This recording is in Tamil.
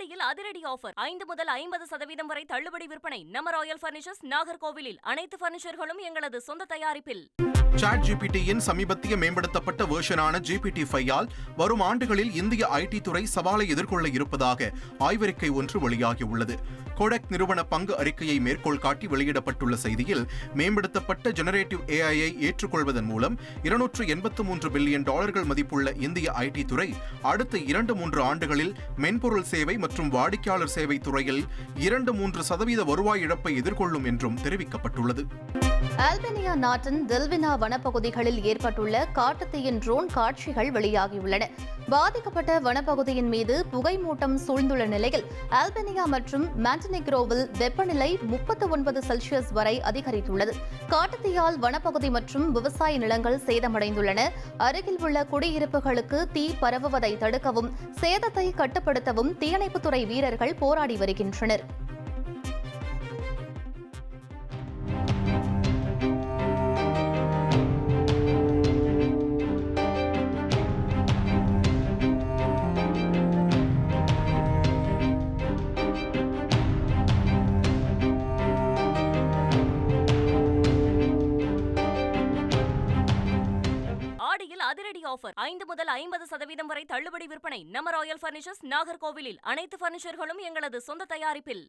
ஆடியில் அதிரடி ஆஃபர். ஐந்து முதல் ஐம்பது சதவீதம் வரை தள்ளுபடி விற்பனை. நம்ம ராயல் பர்னிச்சர்ஸ் நாகர்கோவிலில். அனைத்து பர்னிச்சர்களும் எங்களது சொந்த தயாரிப்பில். சாட் ஜிபிடியின் சமீபத்திய மேம்படுத்தப்பட்ட வேர்ஷனான ஜிபிடி ஃபையால் வரும் ஆண்டுகளில் இந்திய ஐடி துறை சவாலை எதிர்கொள்ள இருப்பதாக ஆய்வறிக்கை ஒன்று வெளியாகியுள்ளது கோடெக் நிறுவன பங்கு அறிக்கையை மேற்கோள் காட்டி வெளியிடப்பட்டுள்ள செய்தியில் மேம்படுத்தப்பட்ட ஜெனரேட்டிவ் ஏஐயை ஏற்றுக்கொள்வதன் மூலம் இருநூற்று எண்பத்து மூன்று பில்லியன் டாலர்கள் மதிப்புள்ள இந்திய ஐடி துறை அடுத்த இரண்டு மூன்று ஆண்டுகளில் மென்பொருள் சேவை மற்றும் வாடிக்கையாளர் சேவை துறையில் இரண்டு மூன்று சதவீத வருவாய் இழப்பை எதிர்கொள்ளும் என்றும் தெரிவிக்கப்பட்டுள்ளது. அல்பேனியா நாட்டின் கேரளா வனப்பகுதிகளில் ஏற்பட்டுள்ள காட்டுத்தீயின் ட்ரோன் காட்சிகள் வெளியாகியுள்ளன. பாதிக்கப்பட்ட வனப்பகுதியின் மீது புகைமூட்டம் சூழ்ந்துள்ள நிலையில் ஆல்பனியா மற்றும் மாண்டனிக்ரோவில் வெப்பநிலை முப்பத்து ஒன்பது செல்சியஸ் வரை அதிகரித்துள்ளது. காட்டுத்தீயால் வனப்பகுதி மற்றும் விவசாய நிலங்கள் சேதமடைந்துள்ளன. அருகில் உள்ள குடியிருப்புகளுக்கு தீ பரவுவதை தடுக்கவும் சேதத்தை கட்டுப்படுத்தவும் தீயணைப்புத்துறை வீரர்கள் போராடி வருகின்றனர். அதிரடி ஆஃபர். ஐந்து முதல் ஐம்பது சதவீதம் வரை தள்ளுபடி விற்பனை. நம்ம ராயல் பர்னிச்சர்ஸ் நாகர்கோவிலில் அனைத்து பர்னிச்சர்களும் எங்களது சொந்த தயாரிப்பில்.